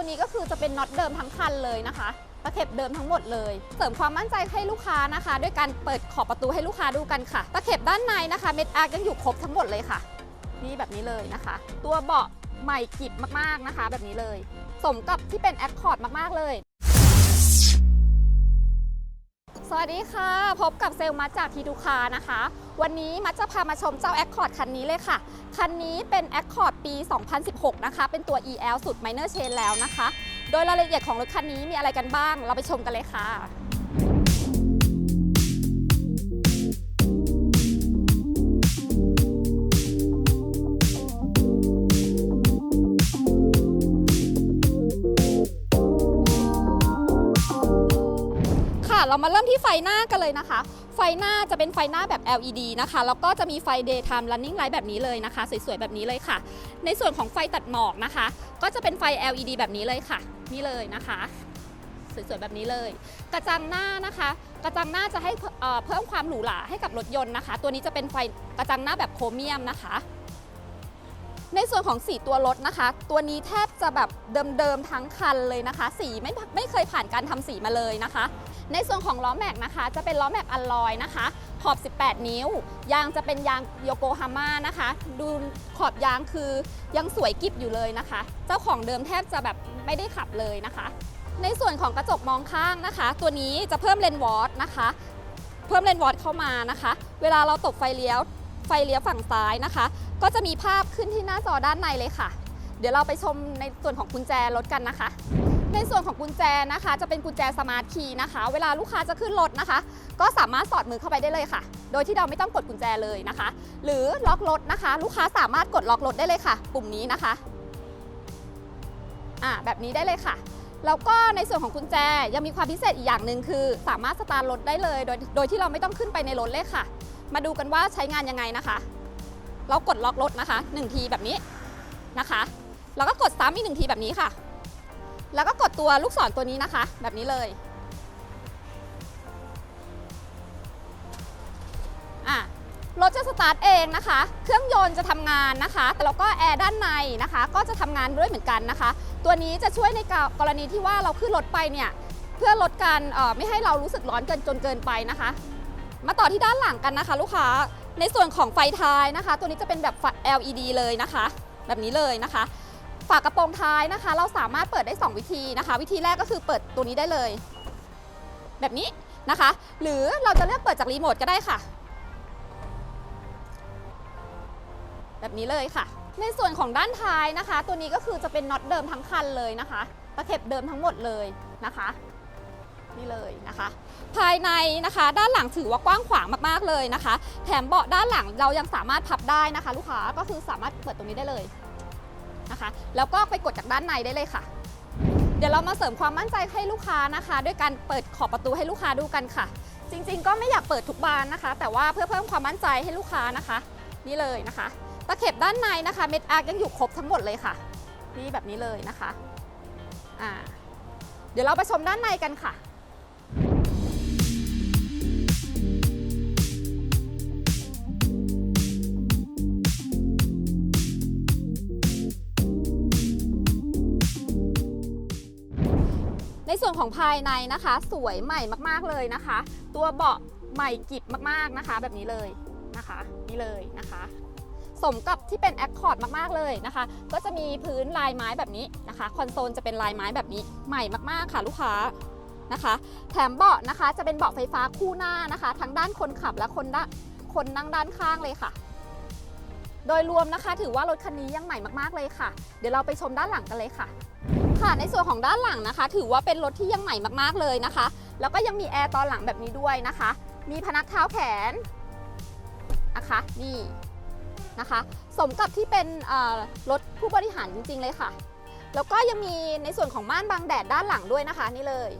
ตัวนี้ก็คือจะเป็นน็อตเดิมทั้งคันเลยนะคะตะเข็บเดิมทั้งหมดเลย เสริมความมั่นใจให้ลูกค้านะคะ ด้วยการเปิดขอบประตูให้ลูกค้าดูกันค่ะ ตะเข็บด้านในนะคะ เม็ดอาร์ยังอยู่ครบทั้งหมดเลยค่ะ นี่แบบนี้เลยนะคะ ตัวเบาะใหม่กิบมากๆนะคะ แบบนี้เลย สมกับที่เป็นแอคคอร์ดมากๆเลย สวัสดีค่ะ พบกับเซลล์มัดจากทีดูคานะคะ วันนี้มัดจะพามาชมเจ้า Accord คันนี้เลยค่ะ คันนี้เป็น Accord ปี 2016 นะคะ เป็นตัว EL สุด Minor Chain แล้วนะคะ โดยรายละเอียดของรถคันนี้มีอะไรกันบ้าง เราไปชมกันเลยค่ะ เรามาเริ่มที่ไฟหน้ากันเลยนะคะ ไฟหน้าจะเป็นไฟหน้าแบบ LED นะคะ แล้วก็จะมีไฟ daytime running light แบบนี้เลยนะคะ สวยๆ แบบนี้เลยค่ะ ในส่วนของไฟตัดหมอกนะคะ ก็จะเป็นไฟ LED แบบนี้เลยค่ะ นี่เลยนะคะ สวยๆ แบบนี้เลย กระจังหน้านะคะ กระจังหน้าจะให้เอ่อเพิ่มความหรูหราให้กับรถยนต์นะคะ ตัวนี้จะเป็นไฟกระจังหน้าแบบโครเมียมนะคะ ในส่วนของสีตัวรถนะคะ ตัวนี้แทบจะแบบเดิมๆทั้งคันเลยนะคะ สีไม่ไม่เคยผ่านการทำสีมาเลยนะคะ ในส่วนของล้อแม็กนะคะ จะเป็นล้อแม็กอัลลอยนะคะ ขอบ 18 นิ้ว ยางจะเป็นยางโยโกฮาม่านะคะ ดูขอบยางคือยังสวยกิบอยู่เลยนะคะ เจ้าของเดิมแทบจะแบบไม่ได้ขับเลยนะคะ ในส่วนของกระจกมองข้างนะคะ ตัวนี้จะเพิ่มเลนส์วอตนะคะ เพิ่มเลนส์วอตเข้ามานะคะ เวลาเราตบไฟเลี้ยวไฟเลี้ยวฝั่งซ้ายนะคะ ก็จะมีภาพขึ้นที่หน้าจอด้านในเลยค่ะ เดี๋ยวเราไปชมในส่วนของกุญแจรถกันนะคะ ในส่วนของกุญแจนะคะ จะเป็นกุญแจสมาร์ทคีย์นะคะ เวลาลูกค้าจะขึ้นรถนะคะ ก็สามารถสอดมือเข้าไปได้เลยค่ะ โดยที่เราไม่ต้องกดกุญแจเลยนะคะ หรือล็อกรถนะคะ ลูกค้าสามารถกดล็อกรถได้เลยค่ะ ปุ่มนี้นะคะอ่าแบบนี้ได้เลยค่ะแล้วก็ในส่วนของกุญแจยังมีความพิเศษอีกอย่างหนึ่งคือ สามารถสตาร์ทรถได้เลย โดยโดยที่เราไม่ต้องขึ้นไปในรถเลยค่ะ มาดูกันว่าใช้งานยังไงนะคะ เรากดล็อกรถนะคะ 1 ทีแบบนี้นะคะ แล้วก็กดซ้ำอีกหนึ่งทีแบบนี้ค่ะ แล้วก็กดตัวลูกศรตัวนี้นะคะ แบบนี้เลยอะรถจะสตาร์ทเองนะคะ เครื่องยนต์จะทำงานนะคะ แต่แล้วก็แอร์ด้านในนะคะ ก็จะทำงานด้วยเหมือนกันนะคะ ตัวนี้จะช่วยในกรณีที่ว่าเราขึ้นรถไปเนี่ยเพื่อลดการไม่ให้เรารู้สึกร้อนเกินจนเกินไปนะคะ มาต่อที่ด้านหลังกันนะคะ ลูกค้า ในส่วนของไฟท้ายนะคะ ตัวนี้จะเป็นแบบ LED เลยนะคะ แบบนี้เลยนะคะ ฝากระโปรงท้ายนะคะ เราสามารถเปิดได้ 2 วิธีนะคะ วิธีแรกก็คือเปิดตัวนี้ได้เลย แบบนี้นะคะ หรือเราจะเลือกเปิดจากรีโมทก็ได้ค่ะ แบบนี้เลยค่ะ ในส่วนของด้านท้ายนะคะ ตัวนี้ก็คือจะเป็นน็อตเดิมทั้งคันเลยนะคะตะเข็บเดิมทั้งหมดเลยนะคะ นี่เลยนะคะ ภายในนะคะ ด้านหลังถือว่ากว้างขวางมากๆเลยนะคะ แถมเบาะด้านหลังเรายังสามารถพับได้นะคะ ลูกค้าก็คือสามารถเปิดตรงนี้ได้เลยนะคะ แล้วก็ไปกดจากด้านในได้เลยค่ะ เดี๋ยวเรามาเสริมความมั่นใจให้ลูกค้านะคะ ด้วยการเปิดขอบประตูให้ลูกค้าดูกันค่ะ จริง ๆ ก็ไม่อยากเปิดทุกบานนะคะ แต่ว่าเพื่อเพิ่มความมั่นใจให้ลูกค้านะคะ นี่เลยนะคะตะเข็บด้านในนะคะเม็ดอาร์ยังอยู่ครบทั้งหมดเลยค่ะนี่แบบนี้เลยนะคะอ่าเดี๋ยวเราไปชมด้านในกันค่ะ ในส่วนของภายในนะคะ สวยใหม่มากๆเลยนะคะ ตัวเบาะใหม่กิบมากๆนะคะ แบบนี้เลยนะคะ นี่เลยนะคะ สมกับที่เป็นแอคคอร์ดมากๆเลยนะคะ ก็จะมีพื้นลายไม้แบบนี้นะคะ คอนโซลจะเป็นลายไม้แบบนี้ใหม่มากๆค่ะลูกค้านะคะ แถมเบาะนะคะจะเป็นเบาะไฟฟ้าคู่หน้านะคะ ทั้งด้านคนขับและคนด้านคนนั่งด้านข้างเลยค่ะ โดยรวมนะคะ ถือว่ารถคันนี้ยังใหม่มากๆเลยค่ะ เดี๋ยวเราไปชมด้านหลังกันเลยค่ะ ค่ะ ในส่วนของด้านหลังนะคะ ถือว่าเป็นรถที่ยังใหม่มากๆเลยนะคะ แล้วก็ยังมีแอร์ตอนหลังแบบนี้ด้วยนะคะ มีพนักเท้าแขนนะคะ นี่นะคะ สมกับที่เป็นรถผู้บริหารจริง ๆ เลยค่ะ แล้วก็ยังมีในส่วนของม่านบังแดดด้านหลังด้วยนะคะ นี่เลย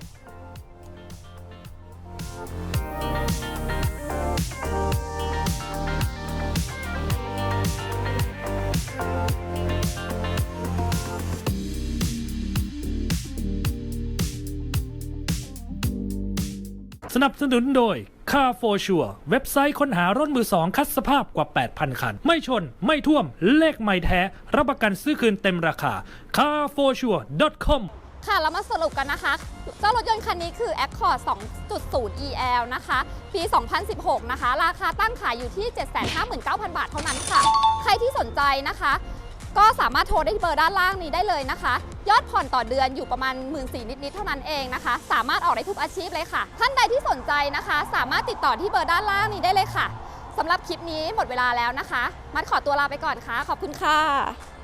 สนับสนุนโดย Car for Sure เว็บไซต์ค้นหารถมือสองคัดสภาพกว่า 8,000 คัน ไม่ชน ไม่ท่วม เลขไม่แท้ รับประกันซื้อคืนเต็มราคา carforsure.com ค่ะเรามาสรุปกันนะคะ เจ้ารถยนต์คันนี้คือ Accord 2.0 EL นะคะ ปี 2016 นะคะ ราคาตั้งขายอยู่ที่ 759,000 บาทเท่านั้นค่ะ ใครที่สนใจนะคะ ก็สามารถโทรได้ที่เบอร์ด้านล่างนี้ได้เลยนะคะ ยอดผ่อนต่อเดือนอยู่ประมาณ 1 4 0 0 0นิดๆเท่านั้นเองนะคะ สามารถออกได้ทุกอาชีพเลยค่ะ ท่านใดที่สนใจนะคะ สามารถติดต่อที่เบอร์ด้านล่างนี้ได้เลยค่ะสำหรับคลิปนี้หมดเวลาแล้วนะคะ มัดขอตัวลาไปก่อนค่ะ ขอบคุณค่ะ